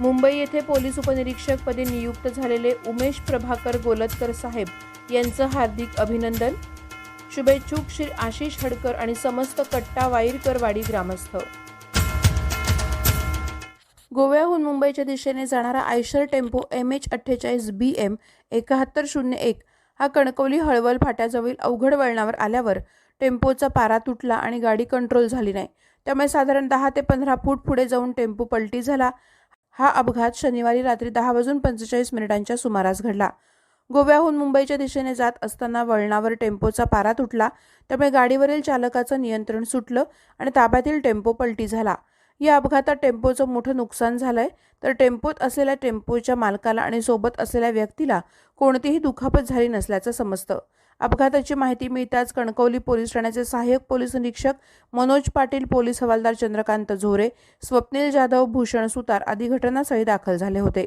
मुंबई येथे पोलीस उपनिरीक्षक पदी नियुक्त झालेले उमेश प्रभाकर गोलतकर साहेब यांचं हार्दिक अभिनंदन. शुभेच्छुक श्री आशिष हडकर आणि समस्त कट्टा वाईरकरवाडी ग्रामस्थ. गोव्याहून मुंबईच्या दिशेने जाणारा आयशर टेम्पो एम एच अठ्ठेचाळीस बी एम एकाहत्तर शून्य एक हा कणकवली हळवल फाट्याजवळील अवघड वळणावर आल्यावर टेम्पोचा पारा तुटला आणि गाडी कंट्रोल झाली नाही. त्यामुळे साधारण दहा ते पंधरा फूट पुढे जाऊन टेम्पो पलटी झाला. हा अपघात शनिवारी रात्री दहा वाजून पंचेचाळीस मिनिटांच्या सुमारास घडला. गोव्याहून मुंबईच्या दिशेने जात असताना वळणावर टेम्पोचा पारा तुटला त्यामुळे गाडीवरील चालकाचं नियंत्रण सुटलं आणि ताब्यातील टेम्पो पलटी झाला. या अपघातात टेम्पोचं मोठं नुकसान झालंय. तर टेम्पोत असलेल्या टेम्पोच्या मालकाला आणि सोबत असलेल्या व्यक्तीला कोणतीही दुखापत झाली नसल्याचं समजतं. अपघाताची माहिती मिळताच कणकवली पोलीस ठाण्याचे सहाय्यक पोलीस निरीक्षक मनोज पाटील पोलीस हवालदार चंद्रकांत झोरे स्वप्नील जाधव भूषण सुतार आदी घटनास्थळी दाखल झाले होते.